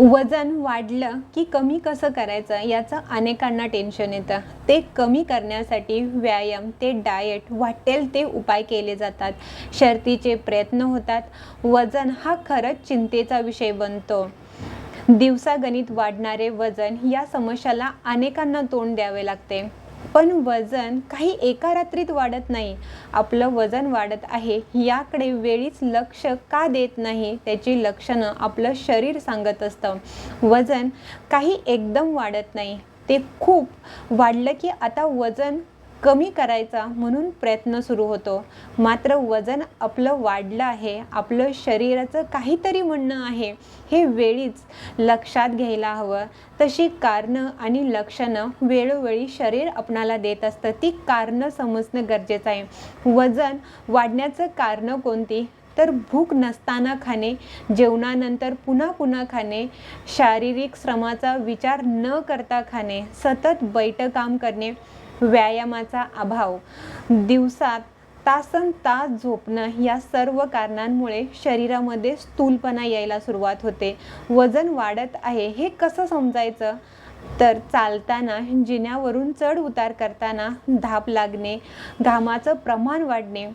वजन वाढलं की कमी कसं करायचं याचं अनेकांना टेन्शन येतं. ते कमी करण्यासाठी व्यायाम ते डाएट वाटेल ते उपाय केले जातात. शर्तीचे प्रयत्न होतात. वजन हा खरंच चिंतेचा विषय बनतो. दिवसागणित वाढणारे वजन या समस्याला अनेकांना तोंड द्यावे लागते. पण वजन काही एका रात्रीत वाढत नाही. आपलं वजन वाढत आहे याकडे वेळीच लक्ष का देत नाही त्याची लक्षणं आपलं शरीर सांगत असतं. वजन काही एकदम वाढत नाही. ते खूप वाढलं की आता वजन कमी करायचा म्हणून प्रयत्न सुरू होतो. मात्र वजन आपलं वाढलं आहे. आपलं शरीराचं काहीतरी म्हणणं आहे. हे वेळीच लक्षात घ्यायला हवं. तशी कारणं आणि लक्षणं वेळोवेळी शरीर आपणाला देत असतं. ती कारणं समजणं गरजेचं आहे. वजन वाढण्याचं कारणं कोणती? तर भूक नसताना खाणे जेवणानंतर पुन्हा पुन्हा खाणे शारीरिक श्रमाचा विचार न करता खाणे सतत बैठ काम करणे व्यायामाचा अभाव. दिवसात तासन तास झोपणं या सर्व कारणांमुळे शरीरामध्ये स्थूलपणा यायला सुरुवात होते. वजन वाढत आहे हे कसं समजायचं? तर चालताना जिन्यावरून चढ उतार करताना धाप लागणे घामाचं प्रमाण वाढणे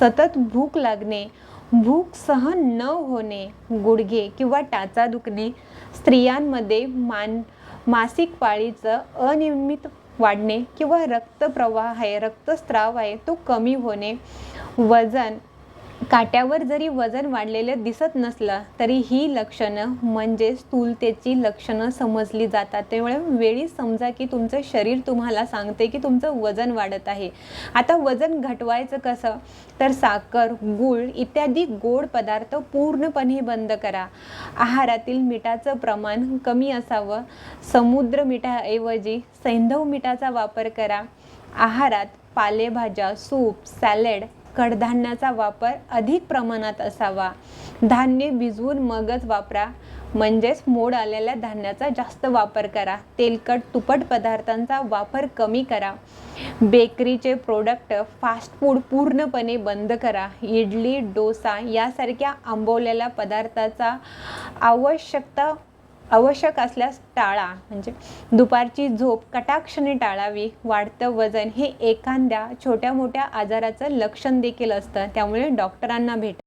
सतत भूक लागणे भूक सहन न होणे गुडघे किंवा टाचा दुखणे स्त्रियांमध्ये मान मासिक पाळीचं अनियमित वाढणे किंवा रक्तप्रवाह आहे रक्तस्त्राव आहे तो कमी होणे वजन काट्यावर जरी वजन वाढलेलं दिसत नसलं तरी ही लक्षणं म्हणजे स्थूलतेची लक्षणं समजली जातात. त्यामुळे वेळी समजा की तुमचं शरीर तुम्हाला सांगते की तुमचं वजन वाढत आहे. आता वजन घटवायचं कसं? तर साखर गूळ इत्यादी गोड पदार्थ पूर्णपणे बंद करा. आहारातील मिठाचं प्रमाण कमी असावं. समुद्र मिठाऐवजी सैंधव मिठाचा वापर करा. आहारात पालेभाज्या सूप सॅलेड कडधान्याचा वापर अधिक प्रमाणात असावा. धान्य भिजवून मगच वापरा. म्हणजेच मोड आलेल्या धान्याचा जास्त वापर करा. तेलकट तुपट पदार्थांचा वापर कमी करा. बेकरीचे प्रोडक्ट फास्ट फूड पूर्णपणे बंद करा. इडली डोसा यासारख्या आंबवलेल्या पदार्थाचा आवश्यकता आवश्यक असल्यास टाळा. म्हणजे दुपारची झोप कटाक्षने टाळावी. वाढतं वजन हे एखाद्या छोट्या मोठ्या आजाराचं लक्षण देखील असतं. त्यामुळे डॉक्टरांना भेटा